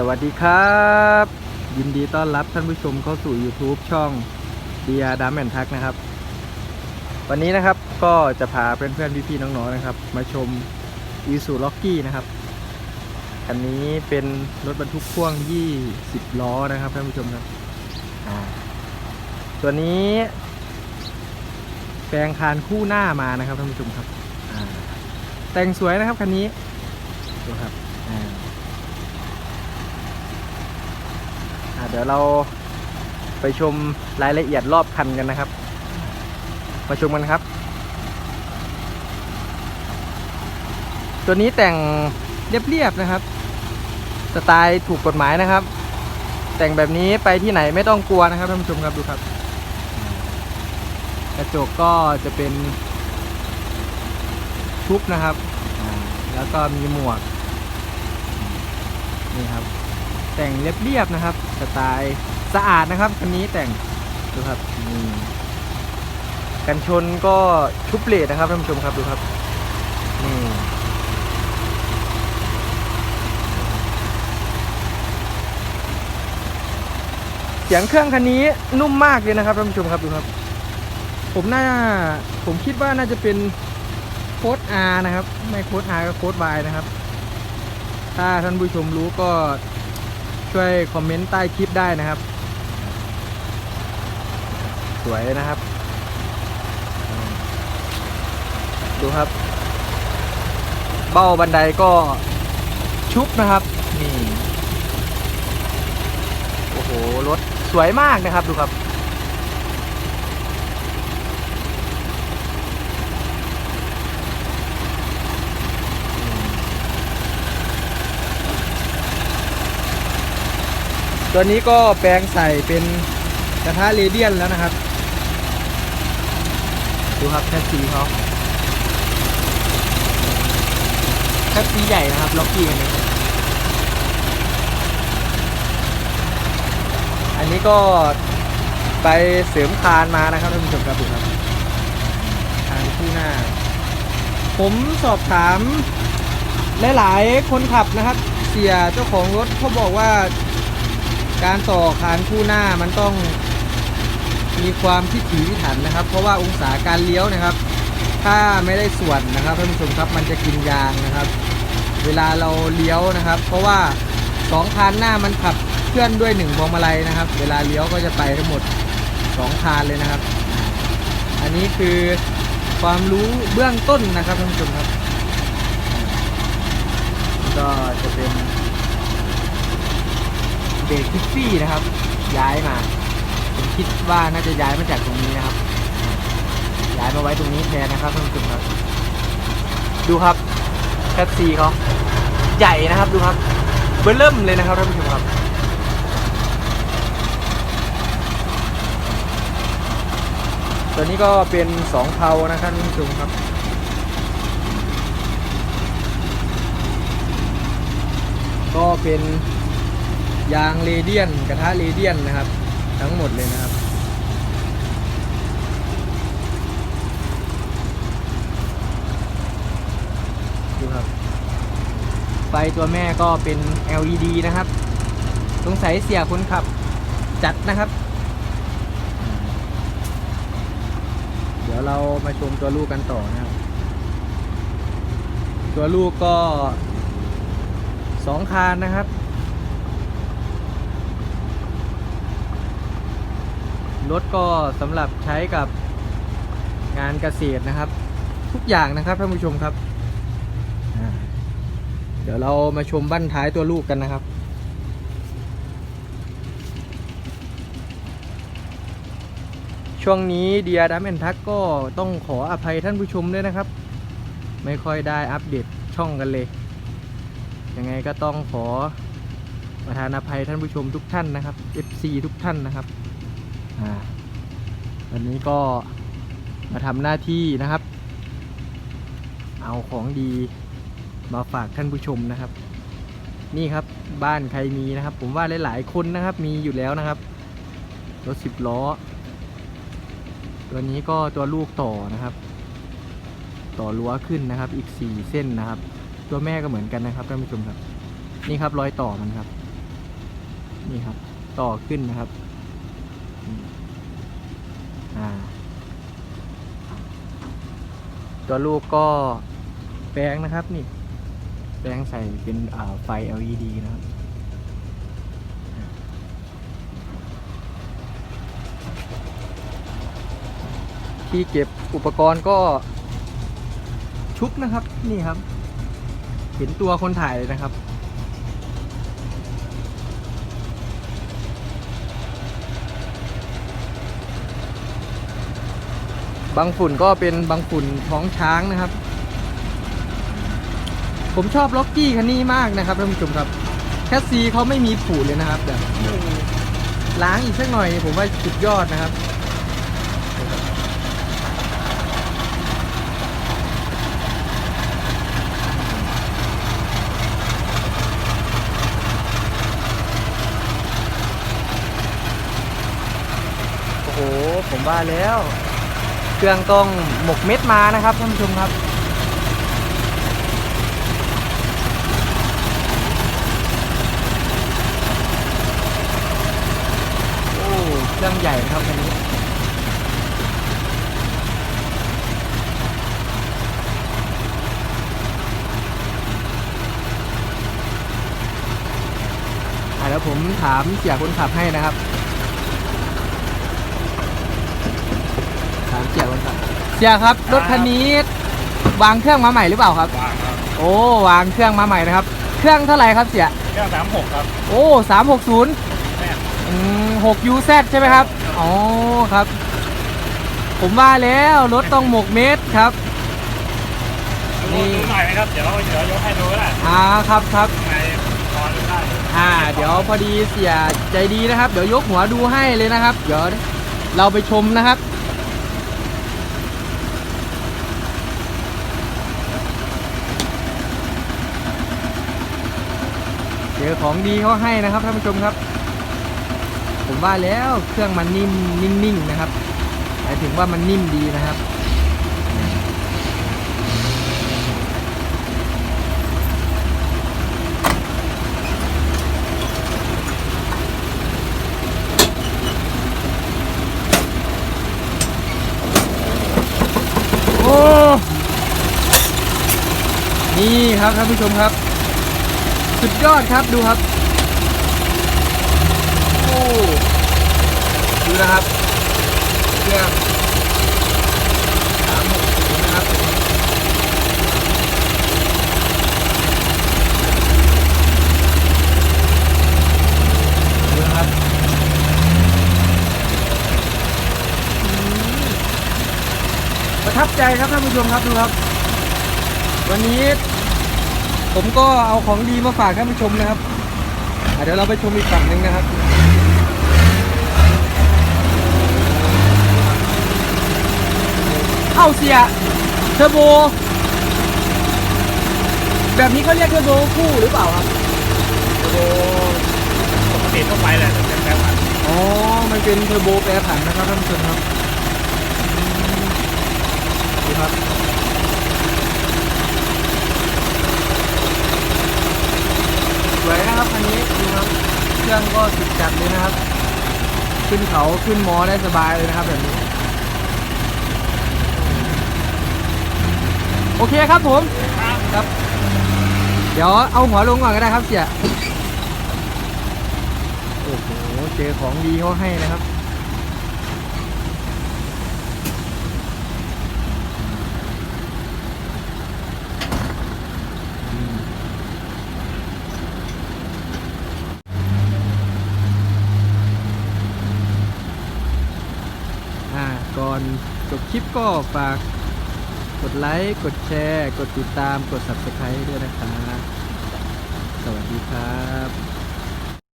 สวัสดีครับ ยินดีต้อนรับท่านผู้ชมเข้าสู่ YouTube ช่องเดียดัมแอนทักนะครับ วันนี้นะครับก็จะพาเพื่อนๆพี่ๆน้องๆนะครับ มาชมอีซูล็อกกี้นะครับคันนี้เป็นรถบรรทุกพ่วง 20 ล้อนะครับท่านผู้ชมครับตัวนี้แปลงคานคู่หน้ามานะครับท่านผู้ชมครับแต่งสวยนะครับคันนี้ดูครับอ่า อะ เดี๋ยวเราไปชมรายละเอียดรอบคันกันนะครับ มาชมกันครับ ตัวนี้แต่งเรียบๆนะครับ สไตล์ถูกกฎหมายนะครับ แต่งแบบนี้ไปที่ไหนไม่ต้องกลัวนะครับท่านผู้ชมครับดูครับ กระจกก็จะเป็นชุบนะครับ แล้วก็มีหมวก นี่ครับ แต่งเรียบๆนะครับ สไตล์สะอาดนะครับคันนี้แต่งดูครับนี่กันชนก็ชุบเลดนะครับท่านผู้ชมครับดูครับนี่เสียงเครื่องคันนี้นุ่มมากเลยนะครับท่านผู้ชมครับดูครับ ผมน่าผมคิดว่าน่าจะเป็นโค้ด R นะครับ ไม่โค้ด R ก็โค้ด Y นะครับ ถ้าท่านผู้ชมรู้ก็ ช่วยคอมเมนต์ใต้คลิปได้นะครับ สวยนะครับ ดูครับ เบ้าบันไดก็ชุบนะครับ นี่ โอ้โห รถสวยมากนะครับดูครับ ตัวนี้ก็แปลงใส่เป็นกระทะเรเดียนแล้วนะครับ ดูครับแคสซีเขาแคสซีใหญ่นะครับล็อกกี้อันนี้อันนี้ก็ไปเสริมคานมานะครับท่านผู้ชมครับดูครับคานคู่หน้า ผมสอบถามหลายๆคนขับนะครับ เสียเจ้าของรถเขาบอกว่า การต่อคานคู่หน้ามันต้องมีความพิถีพิถันนะครับ เพราะว่าองศาการเลี้ยวนะครับ ถ้าไม่ได้ส่วนนะครับท่านผู้ชมครับมันจะกินยางนะครับ เวลาเราเลี้ยวนะครับ เพราะว่าสองคานหน้ามันขับเคลื่อนด้วยหนึ่งพวงมาลัยนะครับ เวลาเลี้ยวก็จะไปทั้งหมดสองคานเลยนะครับ อันนี้คือความรู้เบื้องต้นนะครับท่านผู้ชมครับ ก็จะเป็น เบรกทิฟฟี่นะครับ ย้ายมาผมคิดว่าน่าจะย้ายมาจากตรงนี้นะครับ ย้ายมาไว้ตรงนี้แทนนะครับท่านผู้ชมครับ ดูครับแคปซีเขาใหญ่นะครับดูครับเบอร์เริ่มเลยนะครับท่านผู้ชมครับตัวนี้ก็เป็นสองเพานะครับท่านผู้ชมครับก็เป็น ยางเรเดียน กระทะเรเดียนนะครับ ทั้งหมดเลยนะครับ ดูครับ ไฟตัวแม่ก็เป็น LED นะครับ สงสัยเสียคนขับจัดนะครับ เดี๋ยวเรามาชมตัวลูกกันต่อนะครับ ตัวลูกก็สองคานนะครับ รถก็สำหรับใช้กับงานเกษตรนะครับ ทุกอย่างนะครับท่านผู้ชมครับ เดี๋ยวเรามาชมบั้นท้ายตัวลูกกันนะครับช่วงนี้เดียดัมแอนทักก็ต้องขออภัยท่านผู้ชมด้วยนะครับ ไม่ค่อยได้อัปเดตช่องกันเลย ยังไงก็ต้องขอประทานอภัยท่านผู้ชมทุกท่านนะครับ FC ทุกท่านนะครับ วันนี้ก็มาทำหน้าที่นะครับ เอาของดีมาฝากท่านผู้ชมนะครับ นี่ครับบ้านใครมีนะครับ ผมว่าหลายๆคนนะครับมีอยู่แล้วนะครับรถสิบล้อ ตัวนี้ก็ตัวลูกต่อนะครับ ต่อรั้วขึ้นนะครับ อีกสี่เส้นนะครับ ตัวแม่ก็เหมือนกันนะครับท่านผู้ชมครับ นี่ครับรอยต่อมันครับ นี่ครับ ต่อขึ้นนะครับ ตัวลูกก็แปลงนะครับนี่ แปลงใส่เป็นไฟ LED นะครับที่เก็บอุปกรณ์ก็ชุบนะครับ นี่ครับ เห็นตัวคนถ่ายเลยนะครับ บางฝุ่นก็เป็นบางฝุ่นท้องช้างนะครับ ผมชอบล็อกกี้คันนี้มากนะครับท่านผู้ชมครับ แคสซีเขาไม่มีผุเลยนะครับแบบล้างอีกสักหน่อยผมว่าสุดยอดนะครับโอ้โหผมว่าแล้ว เครื่องต้องหมกเม็ดมานะครับท่านผู้ชมครับ โอ้เครื่องใหญ่นะครับคันนี้แล้วผมถามเสียคนขับให้นะครับามเสียคนขับเสียครับรถคันนี้วางเครื่องมาใหม่หรือเปล่าครับ วางครับโอ้วางเครื่องมาใหม่นะครับ เครื่องเท่าไหร่ครับเสียเครื่องสามหกครับโอ้สามหกศูนย์แม่หกยูแซใช่ไหมครับอ๋อครับ ผมว่าแล้วรถต้องหมกเม็ดครับนี่ดูหน่อยไหมครับ เดี๋ยวเดี๋ยวยกให้ดูก็ได้อ่าครับครับในตอนดูได้อ่า เดี๋ยวพอดีเสียใจดีนะครับ เดี๋ยวยกหัวดูให้เลยนะครับ เดี๋ยวเราไปชมนะครับ อของดีเขาให้นะครับท่านผู้ชมครับ ผมว่าแล้วเครื่องมันนิ่มนิ่งๆนะครับหมายถึงว่ามันนิ่มดีนะครับโอ้นี่ครับท่านผู้ชมครับ สุดยอดครับดูครับโอ้ดูนะครับเครื่องสามหกศูนย์นะครับดูนะครับประทับใจครับท่านผู้ชมครับดูครับ วันนี้ ผมก็เอาของดีมาฝากท่านผู้ชมนะครับอะเดี๋ยวเราไปชมอีกฝั่งหนึ่งนะครับเอ้าเสียเทอร์โบ แบบนี้เขาเรียกเทอร์โบคู่หรือเปล่าครับโอ้ปกติทั่วไปแหละแต่เป็นแปลว่าอ๋อ มันเป็นเทอร์โบแปรผันนะครับท่านผู้ชมครับอืมดูครับ สวยนะครับ ครับ เครื่องก็สุดจัดเลยนะครับ ขึ้นเขาขึ้นมอได้สบายเลยนะครับแบบนี้ โอเคครับผม ครับ เดี๋ยวเอาหัวลงก่อนก็ได้ครับเสีย โอ้โห เจอของดีเขาให้นะครับ อ่า ก่อน จบคลิปก็ฝากกดไลค์ กดแชร์ กดติดตาม กด subscribe ด้วยนะครับ สวัสดีครับ